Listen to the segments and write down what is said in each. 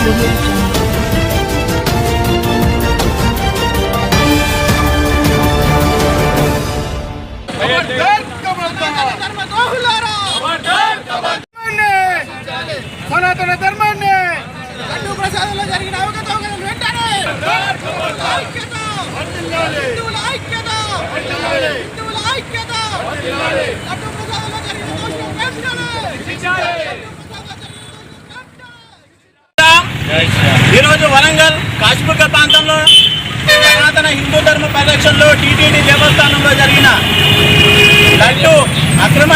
audio jungle. సనాతన ధర్మాన్ని లడ్డూ ప్రసాదంలో జరిగిన అవకతవకలను వెంటనే ఐక్యత! హిందువుల ఐక్యత! హిందువుల ఐక్యత! లడ్డూ ప్రసాదంలో జరిగిన దోషులను వెంటనే! లడ్డూ ప్రసాదంలో జరిగిన దోషులను వెంటనే! ఈరోజు వరంగల్ కాశ్మీర్ ప్రాంతంలో సనాతన హిందూ ధర్మ పరిరక్షణలో టీటీడీ దేవస్థానంలో జరిగిన లడ్డు అక్రమ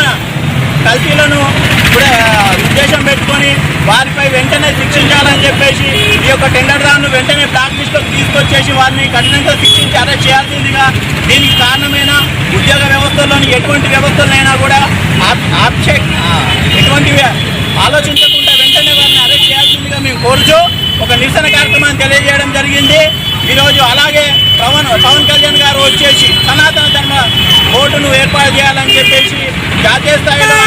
కల్తీలను కూడా ఉద్దేశం పెట్టుకొని వారిపై వెంటనే శిక్షించాలని చెప్పేసి ఈ యొక్క టెండర్ రాను వెంటనే ప్రాక్టీస్లోకి తీసుకొచ్చేసి వారిని కఠినంగా శిక్షించి అరెస్ట్ చేయాల్సిందిగా దీనికి కారణమైన ఉద్యోగ వ్యవస్థలోని ఎటువంటి వ్యవస్థలైనా కూడా ఆప్- ఆప్షే ఎటువంటి ఆలోచించకుండా వెంటనే వారిని అరెస్ట్ చేయాల్సిందిగా మేము కోరుచు ఒక నిరసన కార్యక్రమాన్ని తెలియజేయడం జరిగింది. ఈరోజు అలాగే పవన్ పవన్ కళ్యాణ్ గారు వచ్చేసి సనాతన ధర్మ ఓటును ఏర్పాటు చేయాలని చెప్పేసి జాతీయ స్థాయిలో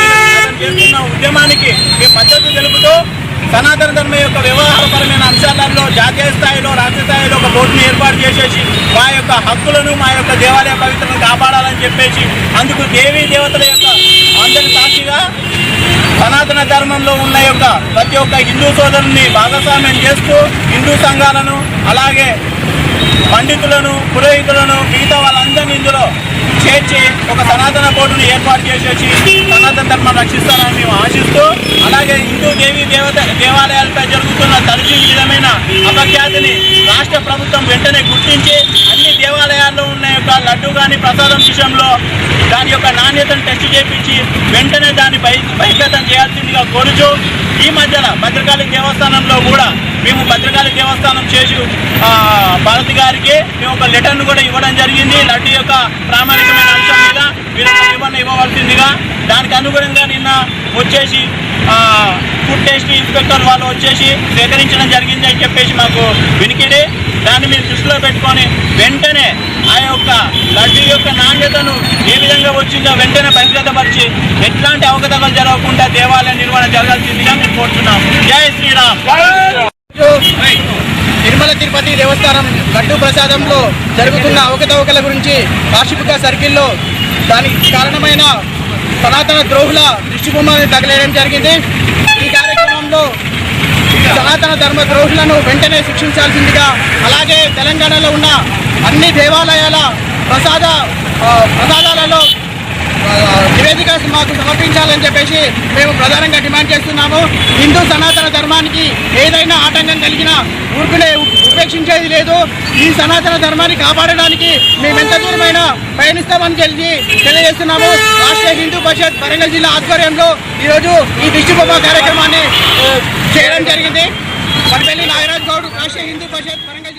చేస్తున్న ఉద్యమానికి మేము మద్దతు తెలుపుతూ సనాతన ధర్మ యొక్క వ్యవహారపరమైన అంశాలలో జాతీయ స్థాయిలో రాష్ట్ర స్థాయిలో ఒక బోర్డును ఏర్పాటు చేసేసి మా యొక్క హక్కులను మా యొక్క దేవాలయ పవిత్రను కాపాడాలని చెప్పేసి అందుకు దేవీ దేవతల యొక్క అందరి సాక్షిగా సనాతన ధర్మంలో ఉన్న యొక్క ప్రతి ఒక్క హిందూ సోదరుని భాగస్వామ్యం చేస్తూ హిందూ సంఘాలను అలాగే పండితులను పురోహితులను మిగతా వాళ్ళందరినీ ఇందులో చేర్చి ఒక సనాతన బోర్డును ఏర్పాటు చేసేసి సనాతన ధర్మం రక్షిస్తారని మేము ఆశిస్తూ అలాగే హిందూ దేవి దేవత దేవాలయాలపై జరుగుతున్న తరచు విధమే అపఖ్యాతిని రాష్ట్ర ప్రభుత్వం వెంటనే గుర్తించి అన్ని దేవాలయాల్లో ఉన్న యొక్క లడ్డు కానీ ప్రసాదం విషయంలో దాని యొక్క నాణ్యతను టెస్ట్ చేపించి వెంటనే దాన్ని బహిర్గతం చేయాల్సిందిగా కోరుచు ఈ మధ్యన భద్రకాళి దేవస్థానంలో కూడా మేము భద్రకాళి దేవస్థానం చేసి భారతి గారికి మేము ఒక లెటర్ను కూడా ఇవ్వడం జరిగింది. లడ్డు యొక్క ప్రామాణికమైన అంశం మీద మీరు ఇవ్వండి వివరణ ఇవ్వవలసిందిగా. దానికి అనుగుణంగా నిన్న వచ్చేసి ఫుడ్ టేస్ట్ ఇన్స్పెక్టర్ వాళ్ళు వచ్చేసి సేకరించడం జరిగింది అని చెప్పేసి మాకు వినికిడి. దాన్ని మీరు దృష్టిలో పెట్టుకొని వెంటనే ఆ యొక్క లడ్డు యొక్క నాణ్యతను ఏ విధంగా వచ్చిందో వెంటనే బహిర్గతపరిచి ఎట్లాంటి అవకతవకలు జరగకుండా దేవాలయ నిర్వహణ జరగాల్సిందిగా మేము కోరుతున్నాం జయ శ్రీరామ్. తిరుమల తిరుపతి దేవస్థానం లడ్డు ప్రసాదంలో జరుగుతున్న అవకతవకల గురించి వార్షిక సర్కిల్లో దానికి కారణమైన సనాతన ద్రోహుల దృష్టిబొమ్మని తగలేయడం జరిగింది. ఈ కార్యక్రమంలో సనాతన ధర్మ ద్రోహులను వెంటనే శిక్షించాల్సిందిగా అలాగే తెలంగాణలో ఉన్న అన్ని దేవాలయాల ప్రసాద ప్రసాదాలలో నివేదిక మాకు సమర్పించాలని చెప్పేసి మేము ప్రధానంగా డిమాండ్ చేస్తున్నాము. హిందూ సనాతన ధర్మానికి ఏదైనా ఆటంకం కలిగినా ఊరుకునే ఉపేక్షించేది లేదు. ఈ సనాతన ధర్మాన్ని కాపాడడానికి మేము ఎంత దూరమైనా పయనిస్తామని తెలిసి తెలియజేస్తున్నాము. రాష్ట్రీయ హిందూ పరిషత్ వరంగల్ జిల్లా ఆధ్వర్యంలో ఈరోజు ఈ దిష్టిబొమ్మ కార్యక్రమాన్ని చేయడం జరిగింది. పడిపల్లి నాగరాజ్ గౌడ్ రాష్ట్ర హిందూ పరిషత్ వరంగల్